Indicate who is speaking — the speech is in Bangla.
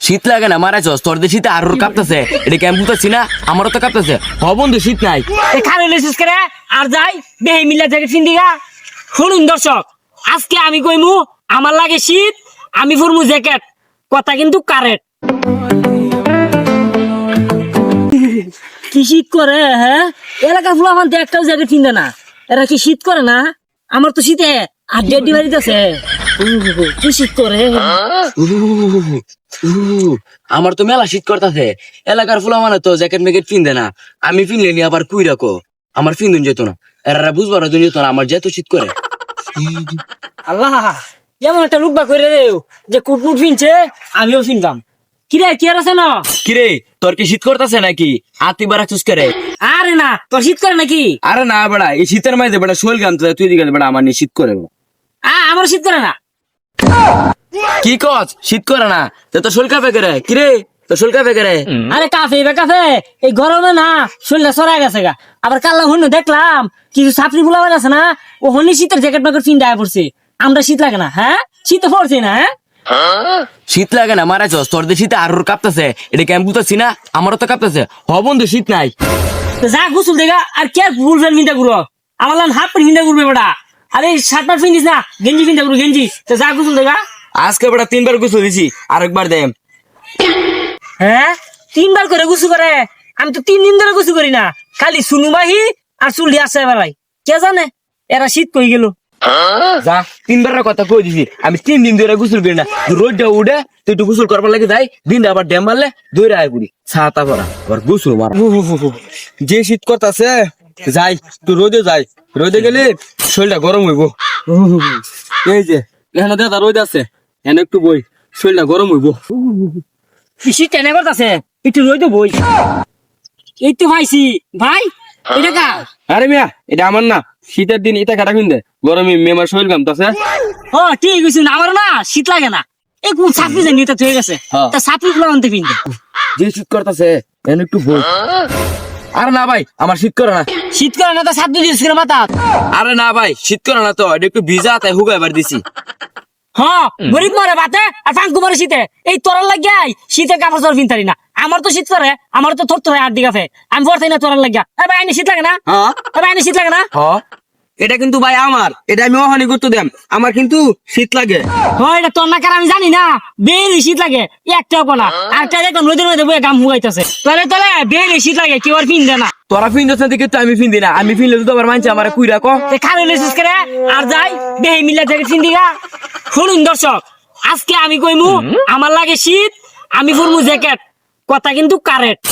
Speaker 1: শীত লাগে না মারা চস তোর দিয়ে শীতে আরোর কাঁপতেছে। এটা কেমন বুঝতেছি না? আমারও তো কাঁপতেছে। হ বন্ধু শীত নাই।
Speaker 2: খালি লেসিস করে? আর যাই বেহে মিলা থেকে ফিন্দিগা শুনুন দর্শক আজকে আমি কইমু আমার লাগে শীত আমি ফুরমু জ্যাকেট কথা কিন্তু কারেক্ট কি শীত করে হ্যাঁ? এলাকা ফুলা আমার একটাও জ্যাকেট কিনবে না। এরা কি শীত করে না? আমার তো শীতে আর ডেডি বাড়িতেছে কি শীত করে?
Speaker 1: আমার তো মেলা শীত করতেছে। এলাকার ফুলা মানে তো জ্যাকেট ম্যাকেট না। আমি ফিনলে নি আবার কুই রাখো? আমার ফিন্দুন যেত না। এরা বুঝবার জন্য যেত না আমার যেত শীত করে।
Speaker 2: আল্লাহ এমন একটা রূপবা করে দেও যে কুটমুট ফিনছে আমিও ফিনতাম কিরে কি আর আছে না?
Speaker 1: কিরে তোর কি শীত করতেছে নাকি? হাতি বারা চুস করে?
Speaker 2: আরে না তোর শীত করে নাকি?
Speaker 1: আরে না বেড়া এই শীতের মাঝে বেড়া শোল গান তুই দিকে বেড়া আমার শীত করে
Speaker 2: আমার শীত করে না।
Speaker 1: কি কস? শীত করে না? তো শোল কাপে করে? কিরে তোর শোল কাপে করে?
Speaker 2: আরে কাফে বে কাফে এই গরমে না শরীরটা সরাই গেছে গা। আবার কাল্লা দেখলাম কিছু আছে না ও হনি শীতের জ্যাকেট দেয়া পড়ছে। আমরা শীত লাগে না হ্যাঁ? শীত পড়ছে না হ্যাঁ?
Speaker 1: শীত লাগে না মারা চস তোর শীতে আরোর কাঁপতেছে এটা কেমন বুঝতেছি না? আমারও তো কাঁপতেছে। হ বন্ধু শীত নাই।
Speaker 2: তো যা গুসুল দেখা আর কে বুলবেন মিন্টা গুলো আমার লান হাফ মিন্টা করবে বেটা। আরে শার্ট প্যান্ট ফিনিস না? গেঞ্জি ফিন্টা করব গেঞ্জি। তো যা গুসুল দেখা
Speaker 1: আজকে বেড়া তিনবার গুছো দিছি আরেকবার দে
Speaker 2: হ্যাঁ? তিনবার করে গুসু করে। আমি তো তিন দিন ধরে গুসু করি না। খালি সুনু মাহি আর চুলি আসে এবারাই কে জানে? এরা শীত কই গেল।
Speaker 1: যা তিনবারের কথা কই দিছি। আমি তিন দিন ধরে গোসল করি না। রোদটা উঠে তুই একটু গোসল করবার লাগে যাই। দিন আবার ড্যাম মারলে দৌড়ে আয় পুরি ছাতা পরা আবার গোসল মারা।
Speaker 3: যে শীত করতেছে যাই তুই রোদে যাই। রোদে গেলে শরীরটা গরম হইব। এই যে এখানে দাদা রোদ আছে। এনে একটু বই শরীরটা গরম হইব।
Speaker 2: পিসি টেনে করতেছে একটু রইতো বই। এই তো ভাইছি ভাই এটা কা
Speaker 3: আরে মিয়া এটা আমার না শীতের দিন এটা কাটা কিনতে গরমে মেমার শরীর গামতাছে
Speaker 2: ও ঠিক আছে আমার না শীত লাগে না। এই কোন ছাত্রী জানি এটা হয়ে গেছে। তা ছাত্রী গুলো আনতে কিনতে
Speaker 1: যে শীত করতেছে এনে একটু বই। আরে না ভাই আমার শীত করে না।
Speaker 2: শীত করে না তো সাত দিন দিয়েছিল মাথা।
Speaker 1: আরে না ভাই শীত করে না তো এটা একটু ভিজা তাই হুগাইবার দিছি।
Speaker 2: হ্যাঁ গরিব মরে বাতে আর ফাঙ্কু মরে শীতে। এই তোরার লাগিয়াই শীতে কাপড় চোর কিনতারি না। আমার তো শীত করে আমার তো থর থর আর দিকে আমি পড়তাই না তোরার লাগিয়া। ভাই আইনি শীত লাগে না?
Speaker 3: হ্যাঁ।
Speaker 2: ভাই আইনি শীত লাগে না?
Speaker 1: হ
Speaker 3: এটা কিন্তু ভাই আমার এটা আমি অহানি করতে দেম। আমার কিন্তু শীত লাগে।
Speaker 2: হয় এটা তোর না কার আমি জানি না। বেরি শীত লাগে একটাও কোনা আর একটা দেখো নদীর মধ্যে বয়ে গাম হুগাইতেছে। তলে তলে বেরি শীত লাগে কেউ আর পিন না।
Speaker 1: তোরা ফিনদছ না দিকে তো আমি ফিন্দি না। আমি ফিনলে তো আবার মানছে আমার কুই রাখো
Speaker 2: তে খালি লেসিস করে আর যাই বেহে মিলা থেকে চিন্দিগা শুনুন দর্শক আজকে আমি কইমু আমার লাগে শীত আমি ফুরমু জ্যাকেট। কথা কিন্তু কারেক্ট।